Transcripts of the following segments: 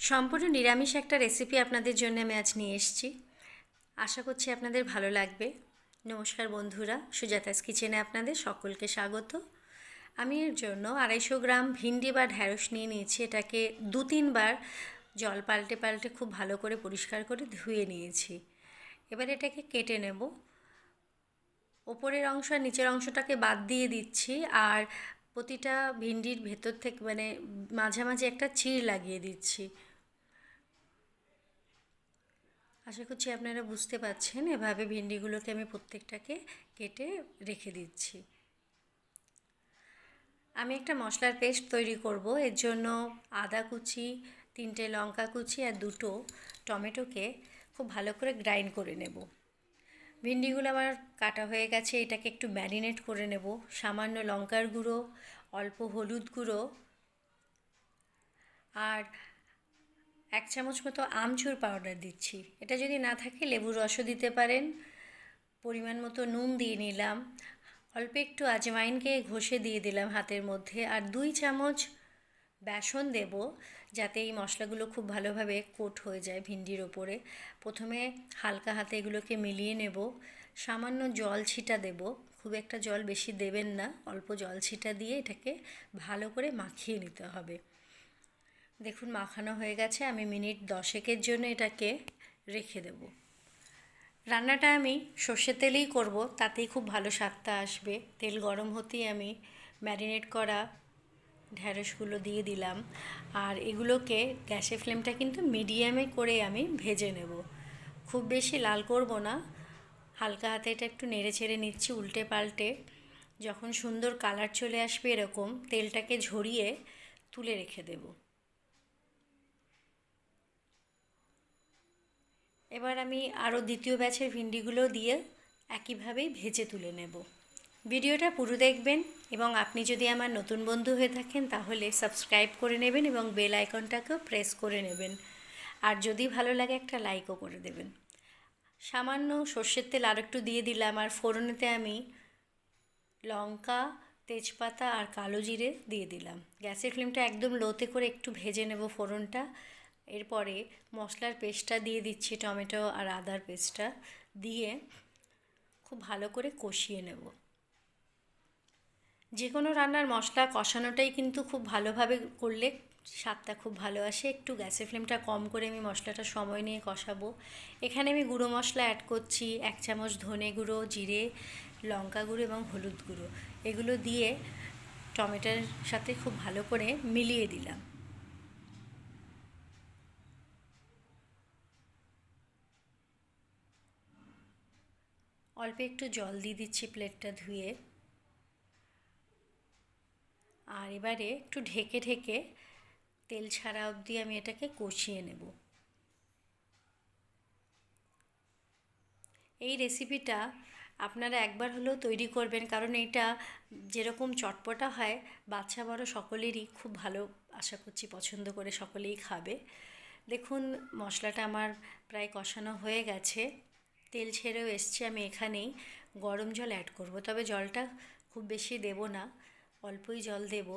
সম্পূর্ণ নিরামিষ একটা রেসিপি আপনাদের জন্য আমি আজ নিয়ে এসেছি। আশা করছি আপনাদের ভালো লাগবে। নমস্কার বন্ধুরা, সুজাতাস কিচেনে আপনাদের সকলকে স্বাগত। আমি এর জন্য আড়াইশো গ্রাম ভিন্ডি বা ঢ্যাঁড়স নিয়ে নিয়েছি। এটাকে দু তিনবার জল পাল্টে পাল্টে খুব ভালো করে পরিষ্কার করে ধুয়ে নিয়েছি। এবার এটাকে কেটে নেব। ওপরের অংশ আর নিচের অংশটাকে বাদ দিয়ে দিচ্ছি। আর প্রতিটা ভিন্ডির ভেতর থেকে মানে মাঝামাঝি একটা চিড় লাগিয়ে দিচ্ছি। আশা করছি আপনারা বুঝতে পারছেন, এভাবে ভিন্ডিগুলোকে আমি প্রত্যেকটাকে কেটে রেখে দিচ্ছি। আমি একটা মশলার পেস্ট তৈরি করব, এর জন্য আদা কুচি, তিনটে লঙ্কা কুচি আর দুটো টমেটোকে খুব ভালো করে গ্রাইন্ড করে নেব। ভিন্ডিগুলো আমার কাটা হয়ে গেছে, এটাকে একটু ম্যারিনেট করে নেব। সামান্য লঙ্কার গুঁড়ো, অল্প হলুদ গুঁড়ো আর এক চামচ মতো আমচুর পাউডার দিচ্ছি। এটা যদি না থাকে লেবুর রসও দিতে পারেন। পরিমাণ মতো নুন দিয়ে নিলাম। অল্প একটু আজমাইনকে ঘষে দিয়ে দিলাম হাতের মধ্যে। আর দুই চামচ বেসন দেব। যাতে এই মশলাগুলো খুব ভালোভাবে কোট হয়ে যায় ভিন্ডির ওপরে। প্রথমে হালকা হাতে এগুলোকে মিলিয়ে নেব। সামান্য জল ছিটা দেব। খুব একটা জল বেশি দেবেন না, অল্প জল ছিটা দিয়ে এটাকে ভালো করে মাখিয়ে নিতে হবে। দেখুন মাখানো হয়ে গেছে, আমি মিনিট দশেকের জন্য এটাকে রেখে দেব। রান্নাটা আমি সর্ষের তেলেই করব, তাতেই খুব ভালো স্বাদটা আসবে। তেল গরম হতেই আমি ম্যারিনেট করা ঢ্যাঁড়সগুলো দিয়ে দিলাম। আর এগুলোকে গ্যাসের ফ্লেমটা কিন্তু মিডিয়ামে করে আমি ভেজে নেব। খুব বেশি লাল করব না। হালকা হাতে এটা একটু নেড়ে ছেড়ে নিচ্ছি উল্টে পাল্টে। যখন সুন্দর কালার চলে আসবে এরকম, তেলটাকে ঝরিয়ে তুলে রেখে দেবো। এবার আমি আরও দ্বিতীয় ব্যাচের ভিন্ডিগুলো দিয়ে একইভাবেই ভেজে তুলে নেব। ভিডিওটা পুরো দেখবেন এবং আপনি যদি আমার নতুন বন্ধু হয়ে থাকেন তাহলে সাবস্ক্রাইব করে নেবেন এবং বেল আইকনটাকেও প্রেস করে নেবেন। আর যদি ভালো লাগে একটা লাইকও করে দেবেন। সামান্য সর্ষের তেল আর একটু দিয়ে দিলাম, আর ফোড়নেতে আমি লঙ্কা, তেজপাতা আর কালো জিরে দিয়ে দিলাম। গ্যাসের ফ্লেমটা একদম লোতে করে একটু ভেজে নেব ফোড়নটা। এরপরে মশলার পেস্টটা দিয়ে দিচ্ছি, টমেটো আর আদার পেস্টটা দিয়ে খুব ভালো করে কষিয়ে নেব। যে কোনো রান্নার মশলা কষানোটাই কিন্তু খুব ভালোভাবে করলে স্বাদটা খুব ভালো আসে। একটু গ্যাসের ফ্লেমটা কম করে আমি মশলাটা সময় নিয়ে কষাবো। এখানে আমি গুঁড়ো মশলা অ্যাড করছি, এক চামচ ধনে গুঁড়ো, জিরে, লঙ্কা গুঁড়ো এবং হলুদ গুঁড়ো। এগুলো দিয়ে টমেটোর সাথে খুব ভালো করে মিলিয়ে দিলাম। অল্প একটু জল দিয়ে দিচ্ছি প্লেটটা ধুয়ে। আর এবারে একটু ঢেকে ঢেকে তেল ছাড়া অবধি আমি এটাকে কষিয়ে নেব। এই রেসিপিটা আপনারা একবার হলেও তৈরি করবেন, কারণ এটা যেরকম চটপটা হয়, বাচ্চা বড় সকলেরই খুব ভালো আশা করছি, পছন্দ করে সকলেই খাবে। দেখুন, মশলাটা আমার প্রায় কষানো হয়ে গেছে। তেল ছেড়েও এসছে, আমি এখানেই গরম জল অ্যাড করব, তবে জলটা খুব বেশি দেব না। অল্পই জল দেব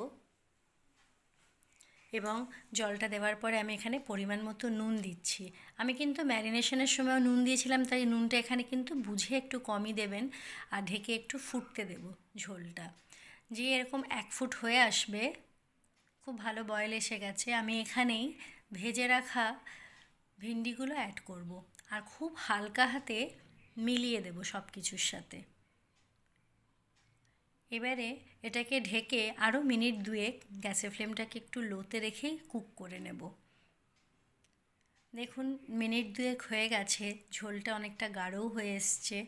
এবং জলটা দেওয়ার পরে আমি এখানে পরিমাণ মতো নুন দিচ্ছি। আমি কিন্তু ম্যারিনেশনের সময় নুন দিয়েছিলাম, তাই নুনটা এখানে কিন্তু বুঝে একটু কমই দেবেন আর ঢেকে একটু ফুটতে দেব ঝোলটা। যে এরকম এক ফুট হয়ে আসবে, খুব ভালো বয়েল এসে গেছে, আমি এখানেই ভেজে রাখা ভিন্ডিগুলো অ্যাড করব। আর খুব হালকা হাতে মিলিয়ে দেব সব কিছুর সাথে। এবারে এটাকে ঢেকে আরও মিনিট দুয়েক গ্যাসের ফ্লেমটাকে একটু লোতে রেখেই কুক করে নেব। দেখুন, মিনিট দুয়েক হয়ে গেছে, ঝোলটা অনেকটা গাঢ়ও হয়ে এসছে।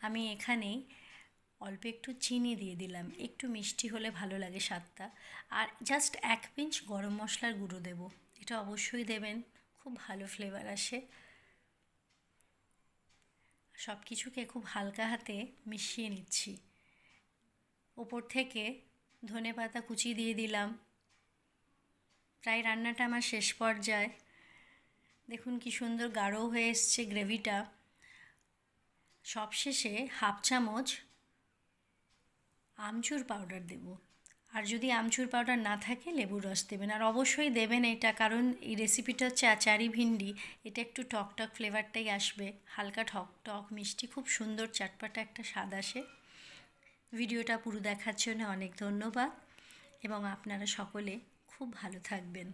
আমি এখানেই অল্প একটু চিনি দিয়ে দিলাম, একটু মিষ্টি হলে ভালো লাগে স্বাদটা। আর জাস্ট এক পিঞ্চ গরম মশলার গুঁড়ো দেব, এটা অবশ্যই দেবেন, খুব ভালো ফ্লেভার আসে। সব কিছুকে খুব হালকা হাতে মিশিয়ে নিচ্ছি। ওপর থেকে ধনে পাতা কুচি দিয়ে দিলাম। প্রায় রান্নাটা আমার শেষ পর্যায়ে। দেখুন কি সুন্দর গাঢ় হয়ে এসছে গ্রেভিটা। সবশেষে হাফ চামচ আমচুর পাউডার দেব। আর যদি আমচুর পাউডার না থাকে, লেবুর রস দেবেন। আর অবশ্যই দেবেন এটা, কারণ এই রেসিপিটা হচ্ছে আচারি ভিন্ডি। এটা একটু টক টক ফ্লেভারটাই আসবে। হালকা ঠক টক মিষ্টি, খুব সুন্দর, চাটপাটা একটা স্বাদ আসে। ভিডিওটা পুরো দেখার জন্য অনেক ধন্যবাদ এবং আপনারা সকলে খুব ভালো থাকবেন।